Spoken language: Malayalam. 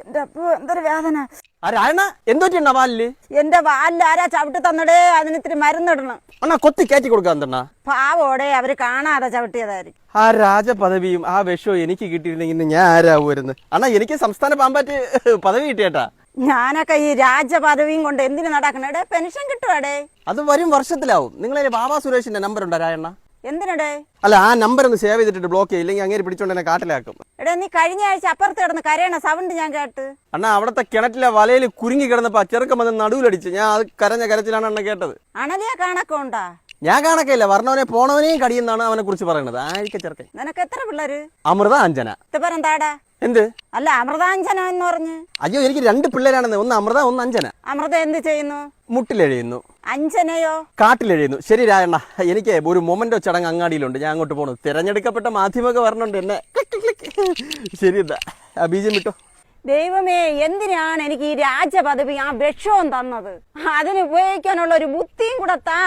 എന്റെ അപ്പു എന്തൊരു വേദന. എന്തോറ്റിണ്ടാ പാലിൽ എന്റെ വാലിൽ ആരാ ചവിട്ടി തന്നടേ? അതിന് ഇത്തിരി മരുന്നിടണം അണ്ണാ കൊത്തി കയറ്റി കൊടുക്കാൻ തണ്ണ പാവോടെ അവർ കാണാതെ ചവിട്ടിയതായിരിക്കും. ആ രാജപദവിയും ആ വിഷവും എനിക്ക് കിട്ടിയിരുന്നെങ്കിൽ ഞാൻ ആരാവുമായിരുന്നു? അണ്ണാ എനിക്ക് സംസ്ഥാന പാമ്പാറ്റ് പദവി കിട്ടിയേട്ടാ. ഞാനൊക്കെ ഈ രാജപദവിയും കൊണ്ട് എന്തിനു നടക്കണേ? പെൻഷൻ കിട്ടുവാടേ. അത് വരും വർഷത്തിലാവും. നിങ്ങളെ ബാബാ സുരേഷിന്റെ നമ്പർ ഉണ്ടോ രായണ്ണ? എന്തിനടേ? അല്ല ആ നമ്പർ ഒന്ന് സേവ് ചെയ്തിട്ട് ബ്ലോക്ക് ചെയ്യില്ലെങ്കിൽ അങ്ങനെ പിടിച്ചോണ്ട് എന്നെ കാട്ടിലാക്കും. എടാ നീ കഴിഞ്ഞ ആഴ്ച അപ്പുറത്ത് കിടന്ന് കരയണ സൗണ്ട് ഞാൻ കേട്ട്. അണ്ണാ അവിടത്തെ കിണറ്റിലെ വലയിൽ കുരുങ്ങി കിടന്നപ്പോ ചെറുക്കം വന്ന് നടുവിലടിച്ച്. ഞാൻ അത് കരഞ്ഞ കരച്ചിലാണ് അണ്ണ കേട്ടത്. അണലിയ കണക്കുണ്ടാ? ഞാൻ കാണക്കയില്ല. വർണവനെ പോണവനെയും കടിയെന്നാണ് അവനെ കുറിച്ച് പറയുന്നത്. ആയിരിക്കും ചെറുക്കൻ. നിനക്ക് എത്ര പിള്ളേര്? അമൃത അഞ്ജന. ഇത്തപ്പരെന്താടാ എന്ത്? അല്ല അമൃതാഞ്ജന എന്ന് പറഞ്ഞു. അയ്യോ എനിക്ക് രണ്ട് പിള്ളേരാണെന്ന്. ഒന്ന് അമൃത ഒന്ന് അഞ്ജന. അമൃത എന്ത് ചെയ്യുന്നു? മുട്ടിലെഴിയുന്നു. അഞ്ജനയോ? കാട്ടിലെഴിയുന്നു. ശരി രായണ്ണ എനിക്ക് ഒരു മൊമെന്റോ ചടങ്ങ് അങ്ങാടിയിലുണ്ട്. ഞാൻ അങ്ങോട്ട് പോണു. തിരഞ്ഞെടുക്കപ്പെട്ട മാധ്യമമൊക്കെ വരണുണ്ട് എന്നെ. ശരി എന്താ ബീജം വിട്ടോ. ദൈവമേ എന്തിനാണ് എനിക്ക് ഈ രാജപദവി ആ വിഷവും തന്നത്? അതിന് ഉപയോഗിക്കാനുള്ള ഒരു ബുദ്ധിയും കൂടെ താ.